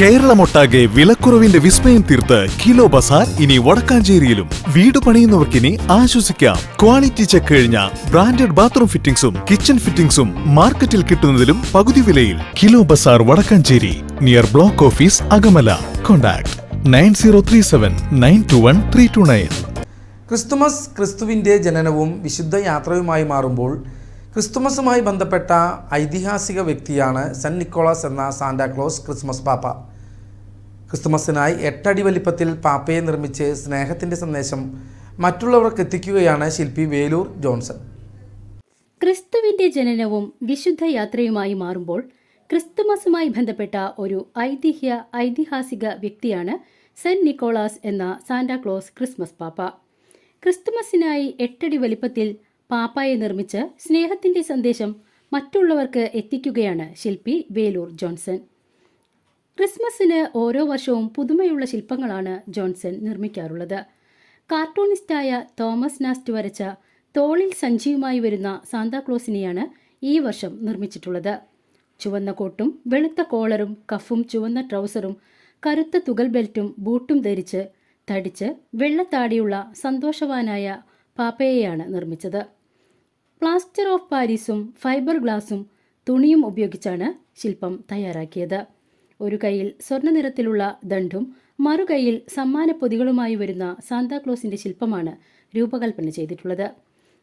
കേരളമൊട്ടാകെ വിലക്കുറവിന്റെ വിസ്മയം തീർത്ത് കിലോ ബസാർ ഇനി വടക്കാഞ്ചേരിയിലും. വീട് പണിയുന്നവർക്കിനി ആശ്വസിക്കാം. ക്വാളിറ്റി ചെക്ക് കഴിഞ്ഞ ബ്രാൻഡഡ് ബാത്റൂം ഫിറ്റിംഗ്സും കിച്ചൺ ഫിറ്റിംഗ്സും മാർക്കറ്റിൽ കിട്ടുന്നതിലും പകുതി വിലയിൽ. Kilo Bazaar Vadakkanchery near block office Akamala. Contact nine zero three seven nine two one three two nine. Christmas ക്രിസ്തുവിന്റെ ജനനവും വിശുദ്ധ യാത്രയുമായി മാറുമ്പോൾ ക്രിസ്തുമസുമായി ബന്ധപ്പെട്ട ഐതിഹാസിക വ്യക്തിയാണ് സെന്റ് നിക്കോളാസ് എന്ന സാന്റാക്ലോസ് ക്രിസ്മസ് പാപ്പ. ക്രിസ്തുമസിനായി എട്ടടി വലിപ്പത്തിൽ പാപ്പയെ നിർമ്മിച്ച് സ്നേഹത്തിന്റെ സന്ദേശം മറ്റുള്ളവർക്ക് എത്തിക്കുകയാണ് ശില്പി വേലൂർ ജോൺസൺ. ക്രിസ്തുവിന്റെ ജനനവും വിശുദ്ധ യാത്രയുമായി മാറുമ്പോൾ ക്രിസ്തുമസുമായി ബന്ധപ്പെട്ട ഒരു ഐതിഹ്യ ഐതിഹാസിക വ്യക്തിയാണ് സെന്റ് നിക്കോളാസ് എന്ന സാന്റാക്ലോസ് ക്രിസ്മസ് പാപ്പ. ക്രിസ്തുമസിനായി എട്ടടി വലിപ്പത്തിൽ പാപ്പായെ നിർമ്മിച്ച് സ്നേഹത്തിന്റെ സന്ദേശം മറ്റുള്ളവർക്ക് എത്തിക്കുകയാണ് ശില്പി വേലൂർ ജോൺസൺ. ക്രിസ്മസിന് ഓരോ വർഷവും പുതുമയുള്ള ശില്പങ്ങളാണ് ജോൺസൺ നിർമ്മിക്കാറുള്ളത്. കാർട്ടൂണിസ്റ്റായ തോമസ് നാസ്റ്റ് വരച്ച തോളിൽ സഞ്ചിയുമായി വരുന്ന സാന്താക്ലോസിനെയാണ് ഈ വർഷം നിർമ്മിച്ചിട്ടുള്ളത്. ചുവന്ന കോട്ടും വെളുത്ത കോളറും കഫും ചുവന്ന ട്രൗസറും കറുത്ത തുകൽ ബെൽറ്റും ബൂട്ടും ധരിച്ച് തടിച്ച് വെള്ളത്താടിയുള്ള സന്തോഷവാനായ പാപ്പയെയാണ് നിർമ്മിച്ചത്. പ്ലാസ്റ്റർ ഓഫ് പാരീസും ഫൈബർ ഗ്ലാസും തുണിയും ഉപയോഗിച്ചാണ് ശില്പം തയ്യാറാക്കിയത്. ഒരു കൈയിൽ സ്വർണ നിറത്തിലുള്ള ദണ്ടും മറുകൈയിൽ സമ്മാന പൊതികളുമായി വരുന്ന സാന്താക്ലോസിന്റെ ശില്പമാണ് രൂപകൽപ്പന ചെയ്തിട്ടുള്ളത്.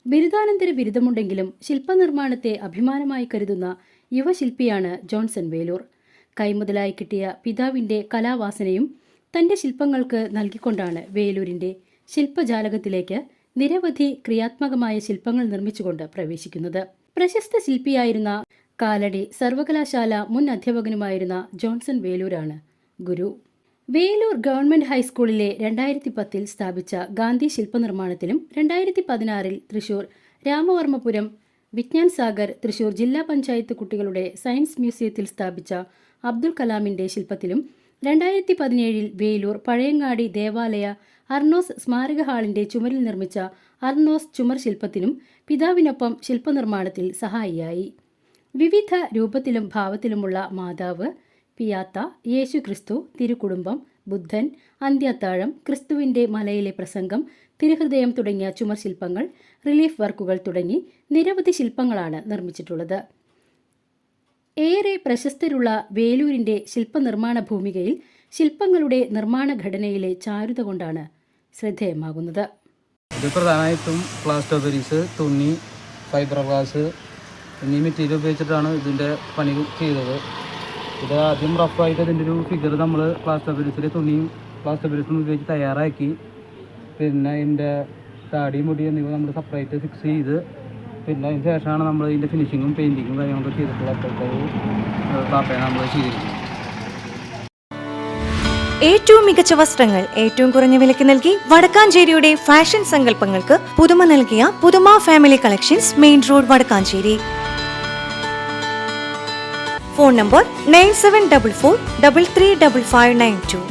ബിരുദാനന്തര ബിരുദമുണ്ടെങ്കിലും ശില്പനിർമ്മാണത്തെ അഭിമാനമായി കരുതുന്ന യുവശില്പിയാണ് ജോൺസൺ വേലൂർ. കൈമുതലായി കിട്ടിയ പിതാവിന്റെ കലാവാസനയും തന്റെ ശില്പങ്ങൾക്ക് നൽകിക്കൊണ്ടാണ് വേലൂരിന്റെ ശില്പജാലകത്തിലേക്ക് നിരവധി ക്രിയാത്മകമായ ശില്പങ്ങൾ നിർമ്മിച്ചുകൊണ്ട് പ്രവേശിക്കുന്നത്. പ്രശസ്ത ശില്പിയായിരുന്ന കാലടി സർവകലാശാല മുൻ അധ്യാപകനുമായിരുന്ന ജോൺസൺ വേലൂരാണ് ഗുരു. വേലൂർ ഗവൺമെന്റ് ഹൈസ്കൂളിലെ രണ്ടായിരത്തി പത്തിൽ സ്ഥാപിച്ച ഗാന്ധി ശില്പനിർമ്മാണത്തിലും രണ്ടായിരത്തി പതിനാറിൽ തൃശൂർ രാമവർമ്മപുരം വിജ്ഞാൻ സാഗർ തൃശൂർ ജില്ലാ പഞ്ചായത്ത് കുട്ടികളുടെ സയൻസ് മ്യൂസിയത്തിൽ സ്ഥാപിച്ച അബ്ദുൾ കലാമിന്റെ ശില്പത്തിലും രണ്ടായിരത്തി പതിനേഴിൽ വേലൂർ പഴയങ്ങാടി ദേവാലയ അർണോസ് സ്മാരക ഹാളിന്റെ ചുമരിൽ നിർമ്മിച്ച അർണോസ് ചുമർ ശില്പത്തിനും പിതാവിനൊപ്പം ശില്പനിർമ്മാണത്തിൽ സഹായിയായി. വിവിധ രൂപത്തിലും ഭാവത്തിലുമുള്ള മാതാവ് പിയാത്ത യേശു ക്രിസ്തു തിരുക്കുടുംബം ബുദ്ധൻ അന്ത്യത്താഴം ക്രിസ്തുവിന്റെ മലയിലെ പ്രസംഗം തിരുഹൃദയം തുടങ്ങിയ ചുമർ ശില്പങ്ങൾ റിലീഫ് വർക്കുകൾ തുടങ്ങി നിരവധി ശില്പങ്ങളാണ് നിർമ്മിച്ചിട്ടുള്ളത്. ഏറെ പ്രശസ്തരുള്ള വേലൂരിന്റെ ശില്പനിർമ്മാണ ഭൂമികയിൽ ശില്പങ്ങളുടെ നിർമ്മാണ ഘടനയിലെ ചാരുത കൊണ്ടാണ് ശ്രദ്ധേയമാകുന്നത്. ഇത് പ്രധാനമായിട്ടും പ്ലാസ്റ്റർ പെരീസ് തുണി ഫൈബർ ഗ്ലാസ് എന്നീ മെറ്റീരിയൽ ഉപയോഗിച്ചിട്ടാണ് ഇതിന്റെ പണി ചെയ്തത്. ഇത് ആദ്യം റഫായിട്ട് ഇതിന്റെ ഒരു ഫിഗർ നമ്മൾ പ്ലാസ്റ്റർ പെരീസിലെ തുണിയും പ്ലാസ്റ്റർ പെരീസും ഉപയോഗിച്ച് തയ്യാറാക്കി. പിന്നെ അതിന്റെ താടി മുടി എന്നിവ നമ്മൾ സെപ്പറേറ്റ് ഫിക്സ് ചെയ്ത് പിന്നെ അതിന് ശേഷമാണ് നമ്മൾ ഇതിന്റെ ഫിനിഷിങ്ങും പെയിന്റിങ്ങും കാര്യങ്ങളൊക്കെ ചെയ്തിട്ടുള്ള അപ്പോഴത്തെ ഒരു പാപ്പയെ നമ്മൾ ചെയ്തിരിക്കുന്നത്. ഏറ്റവും മികച്ച വസ്ത്രങ്ങൾ ഏറ്റവും കുറഞ്ഞ വിലയ്ക്ക് നൽകി വടക്കാഞ്ചേരിയുടെ ഫാഷൻ സങ്കല്പങ്ങൾക്ക് പുതുമ നൽകിയ Puthuma family collections main road Vadakkanchery. Phone number nine seven double four double three double five nine two